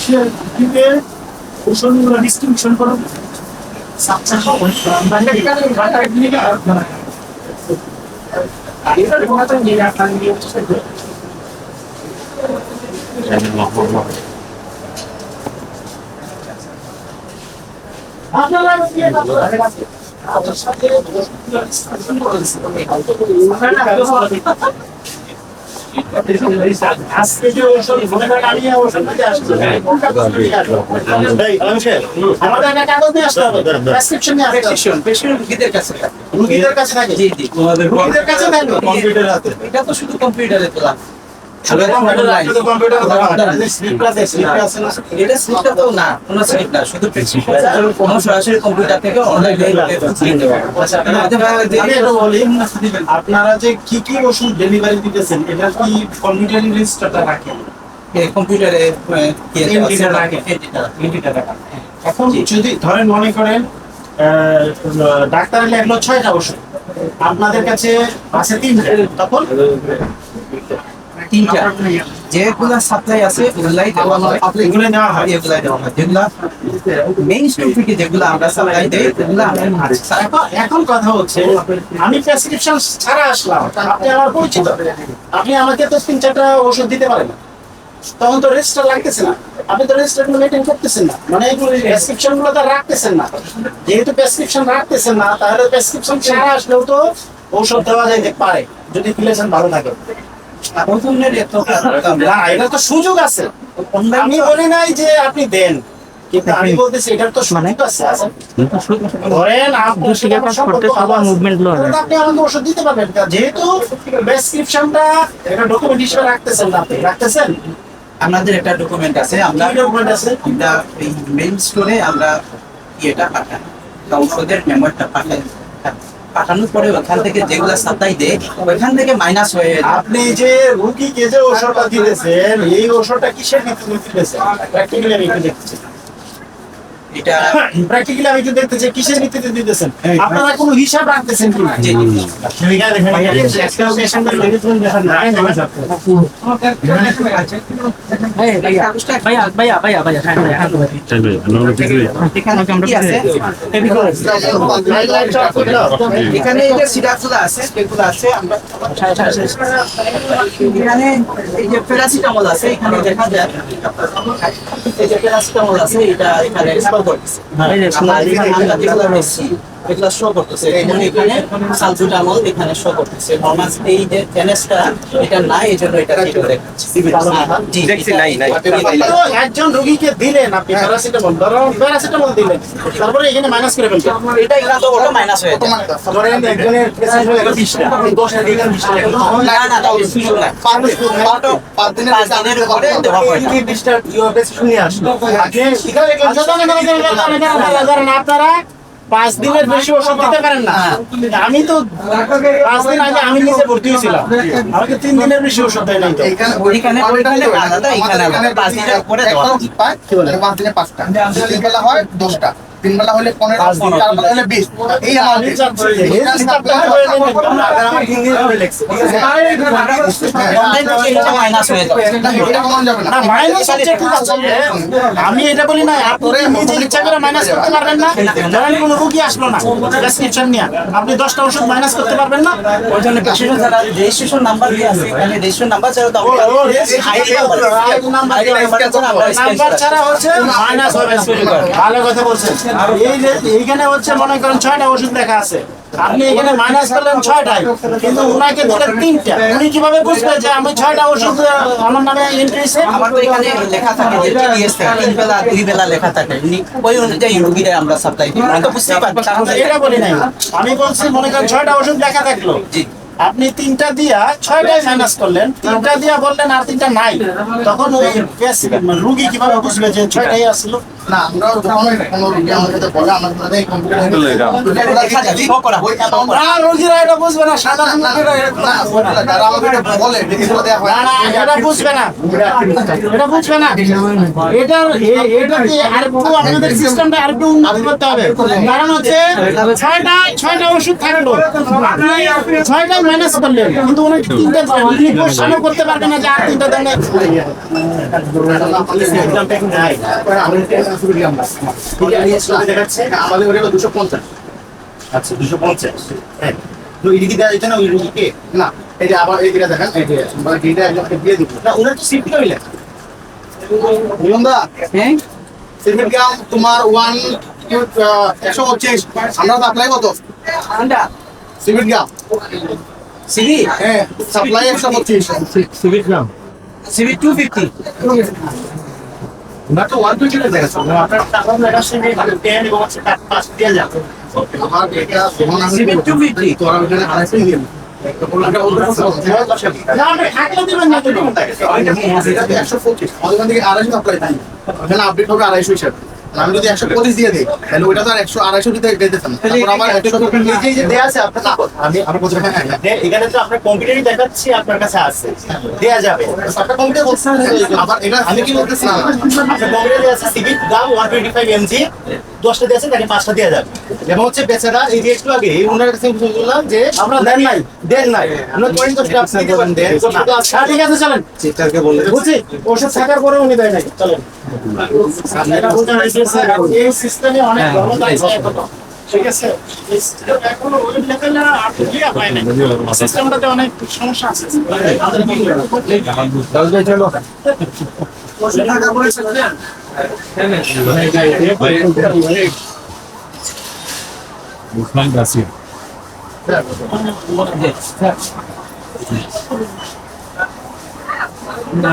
সে দিকে ওষুধগুলো ডিস্ট্রিবিউশন করো সাবসা আপনারা আজকে রোগীদের কাছে থাকে। রুগীদের কাছে থাকে জি জি রুগীদের কাছে থাকে কম্পিউটার এটা তো শুধু কম্পিউটারে তোলা। এটা স্লিপটা তো না কোনো স্লিপ না শুধু কোনো সরাসরি কম্পিউটার থেকে অনলাইনে আমি একটু বলি, আপনারা যে কি কি ওষুধ ডেলিভারি দিতেছেন এটা কি কম্পিউটারি রেজিস্টারটা রাখেন কম্পিউটারে এখন যদি ধরেন মনে করেন আহ, ডাক্তার লেখলো ছয়টা ওষুধ আপনাদের কাছে আছে তিনটা তখন তিনটা। যেগুলা সাপ্লাই আছে ওগুলাই দেওয়া হয়। এগুলো নেওয়া হয়। এগুলাই দেওয়া হয়। যেগুলা মেইন স্টোর থেকে যেগুলো আমরা সাপ্লাই দেই ওগুলো আমরা এখন- এখন কথা হচ্ছে আমি প্রেসক্রিপশন ছাড়া আসলাম আপনি আমার পরিচিত। আপনি আমাকে তো তিন চারটা ওষুধ দিতে পারেন তখন তো রেজিস্টার লাগতেছে না। আপনি তো রেজিস্টার মেনটেন করতেছেন না। মানে প্রেসক্রিপশনগুলো তো রাখতেছেন না। যেহেতু প্রেসক্রিপশন রাখতেছেন না তাহলে প্রেসক্রিপশন ছাড়া আসলেও তো ঔষধ দেওয়া যাইতে পারে যদি রিলেশন ভালো থাকে। প্রথমের এত না এটা তো সুযোগ আছে। আমি বলি নাই যে আপনি দেন কিন্তু আমি বলতেছি এটার তো সুযোগ আছে আছে। ধরেন আপনার সাথে আমার সম্পর্ক ভালো আছে। তাহলে আপনি আমাকে ওষুধ দিতে পারবেন যেহেতু প্রেসক্রিপশনটা এটা ডকুমেন্ট হিসেবে রাখতেছেন আপনি রাখতেছেন? আমাদের একটা ডকুমেন্ট আছে আমরা ডকুমেন্ট আছে? আমরা এই মেইন স্টোরে আমরা ইয়েটা পাঠাই ঔষধের মেমোরিটা পাঠাই। পাঠানোর পরে ওখান থেকে যেগুলো সাপ্লাই দেয়, ওইখান থেকে মাইনাস হয়ে। আপনি যে রুগীকে যে ওষুধটা দিতেছেন, এই ওষুধটা কিসের ভিত্তিতে দিতেছেন প্র্যাকটিক্যালি আমি দেখতেছি এটা প্র্যাকটিক্যালি আমি একটু দেখতেছি কিসের ভিত্তিতে দিতেছেন আপনারা কোনো হিসাব রাখতেছেন কি জি হ্যাঁ হ্যাঁ এই যে আছে আছে আমরা এই যে প্যারাসিটামল আছে এখানে দেখা যায় এই যে প্যারাসিটামল আছে এটা এখানে শো করতেছে এগুলো শো করতেছে। যেমন এখানে সালবুটামল এখানে শো করতেছে। নর্মাল এই যে এনএসটা এটা নাই এই জন্য এটা ঠিক করে দেখাচ্ছে। দেখছি নাই নাই। একজন রোগীকে দিলেন আপনি প্যারাসিটামল ধরুন প্যারাসিটামল দিলেন। তারপরে এখানে মাইনাস করে ফেলছেন এটা এখানে তো অটো মাইনাস হয়ে যায়। ধরেন একজনের প্রেসক্রিপশন হলো 20 টা 10 টা দিলেন 20 টা না না তাও সুযোগ নাই পাঁচ দিনের উপরে দেওয়া হয়। না। আপনারা পাঁচ দিনের বেশি ওষুধ দিতে পারেন না। আমি তো পাঁচ দিন আগে আমি নিজে ভর্তি হয়েছিলাম। আমাকে তিন দিনের বেশি ওষুধ দেয় নাই তো। ওইখানে ওইখানে আলাদা এখানে পাঁচ দিনের পরে পাঁচ দিনে পাঁচটা। হয় দশটা। তিন বেলা হলে পনেরো চার বেলা হলে বিশ। এই আমি এটা হয়ে বলি না আপনি নিজে ইচ্ছা করে মাইনাস করতে পারবেন না। ধরেন কোনো রুগী আসলো না প্রেসক্রিপশন নিয়ে। আপনি দশটা ওষুধ মাইনাস করতে পারবেন না। ওই জন্য রেজিস্ট্রেশন নাম্বার দিয়ে আছে রেজিস্ট্রেশন নাম্বার ছাড়া তো নাম্বার, হচ্ছে মাইনাস হবে ভালো কথা বলছেন। এই যে এইখানে হচ্ছে মনে করেন ছয়টা ওষুধ লেখা আছে। আপনি এখানে মাইনাস করলেন ছয়টাই কিন্তু উনাকে দিলেন তিনটা। উনি কীভাবে বুঝবে যে আমি ছয়টা ওষুধ আমার নামে এন্ট্রি আমার তো এখানে লেখা থাকে যে টিডিএস থাকে তিন বেলা দুই বেলা লেখা থাকে। উনি ওই অনুযায়ী রুগীরা আমরা সাপ্লাই দিই আমরা তো বুঝতেই পারব কারণ এটা বলি নাই। আমি বলছি মনে করেন ছয়টা ওষুধ লেখা থাকল। জি। আপনি তিনটা দিয়া ছয়টায় মাইনাস করলেন তিনটা দিয়া বললেন আর তিনটা নাই। তখন ওই রুগী কীভাবে বুঝবে যে ছয়টাই আসলো? না আমরা কোনো রোগী আমার সাথে বলে আমার সাথে কম্পিউটার দেখা যায়, show করা। না রোগীরা বুঝবে না সাধারণ লোকেরা যারা আমাকে বলে এগুলো দেওয়া না। না এটা বুঝবে না। এটা বুঝবে না। এটা কি আরেকটু আপনাদের সিস্টেমটা আরেকটু উন্নত করতে হবে? কারণ হচ্ছে ছয়টা ছয়টা ওষুধ থাকল আপনি ছয়টাই ম্যানেজ করলেন। কিন্তু উনি তিনটা কোশ্চেনও করতে পারবেন না যে আর তিনটা দেন দেখাচ্ছে আমাদের ওটা দুশো পঞ্চাশ আচ্ছা দুশো পঞ্চাশ হ্যাঁ তো দেওয়া যেত না ওই রুগীকে না এই আবার এই দেখেন এই যে মানে এইটা একজনকে দিয়ে দিব না ওনার তো সিফটি কইলেন বুলন্দা হ্যাঁ সিভিল গ্রাম তোমার ওয়ান একশো পঁচিশ। আমরা সাপ্লাই কত আন্ডা সিভিল গ্রাম সিবি হ্যাঁ সাপ্লাই একশো পঁচিশ civic gram C B two fifty ওনার তো ওয়ান টোয়েন্টি দেখাচ্ছে আপনার টাকা দেখাচ্ছে যে টেন এবং হচ্ছে তার পাঁচ দেওয়া যাবে। আমার এটা যখন আমি টু ফিফটি তো ওখানে আড়াইশো দিয়ে আড়াইশো হিসাবে। আমি যদি একশো পঁচিশ দিয়ে দিই তাহলে ওইটা তো আর একশো আড়াইশো দিতে দিতেছেন তারপর আবার একশো যে- দেয়া আছে আপনার আমি আমার এখানে তো আপনার কম্পিউটারই দেখাচ্ছি আপনার কাছে আছে। দেয়া যাবে। আপনার কম্পিউটার বলছে আবার এটা আমি কি বলতেছি? আপনার কম্পিউটার আছে সিভিক দাম ওয়ান টোয়েন্টি ফাইভ এমজি দশটা আছে তাকে পাঁচটা দেওয়া যাবে? এবং হচ্ছে বেচারা এই যে একটু আগে ওনার কাছে বললাম যে আমরা দেন নাই। দেন নাই। আমরা করেন দশটা আপনি দিতে পারেন দেন। তো। হ্যাঁ, ঠিক আছে চলেন। চিৎকারকে বললে বুঝছি ওষুধ থাকার পরে উনি দেয় নাই। চলেন। এই সিস্টেমে অনেক জনতা আছে ঠিক আছে? এখনও ওই লেভেলে আর ক্লিয়ার হয় নাই। সিস্টেমটাতে অনেক সমস্যা আছে থাকার পরে চলেন। Guzmán García. না